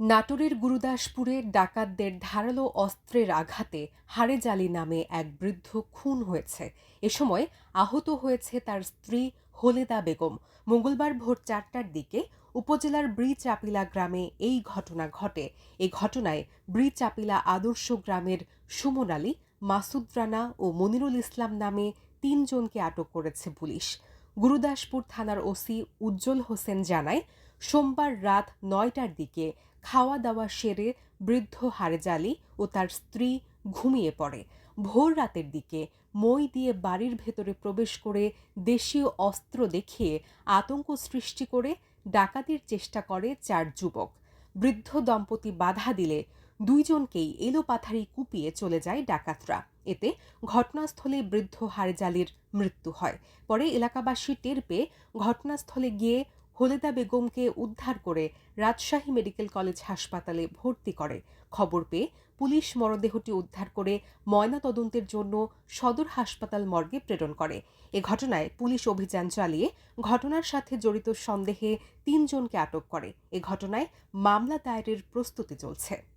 নাটোরের গুরুদাসপুরে ডাকাতদের ধারালো অস্ত্রের আঘাতে হাড়েজালি নামে এক বৃদ্ধ খুন হয়েছে। এ সময় আহত হয়েছে তার স্ত্রী হলেদা বেগম। মঙ্গলবার ভোর চারটার দিকে উপজেলার ব্রিচাপিলা গ্রামে এই ঘটনা ঘটে। এ ঘটনায় ব্রিচাপিলা আদর্শ গ্রামের সুমন আলী, মাসুদ রানা ও মনিরুল ইসলাম নামে তিনজনকে আটক করেছে পুলিশ। গুরুদাসপুর থানার ওসি উজ্জ্বল হোসেন জানায়, সোমবার রাত নয়টার দিকে খাওয়া দাওয়া সেরে বৃদ্ধ হারেজালি ও তার স্ত্রী ঘুমিয়ে পড়ে। ভোর রাতের দিকে মই দিয়ে বাড়ির ভেতরে প্রবেশ করে দেশীয় অস্ত্র দেখিয়ে আতঙ্ক সৃষ্টি করে ডাকাতির চেষ্টা করে চার যুবক। বৃদ্ধ দম্পতি বাধা দিলে দুইজনকেই এলোপাথারি কুপিয়ে চলে যায় ডাকাতরা। এতে ঘটনাস্থলে বৃদ্ধ হারেজালির মৃত্যু হয়। পরে এলাকাবাসী টের পেয়ে ঘটনাস্থলে গিয়ে হলেদা বেগমকে উদ্ধার করে রাজশাহী মেডিকেল কলেজ হাসপাতালে ভর্তি করে। খবর পেয়ে পুলিশ মরদেহটি উদ্ধার করে ময়নাতদন্তের জন্য সদর হাসপাতাল মর্গে প্রেরণ করে। এ ঘটনায় পুলিশ অভিযান চালিয়ে ঘটনার সাথে জড়িত সন্দেহে তিনজনকে আটক করে। এ ঘটনায় মামলা দায়েরের প্রস্তুতি চলছে।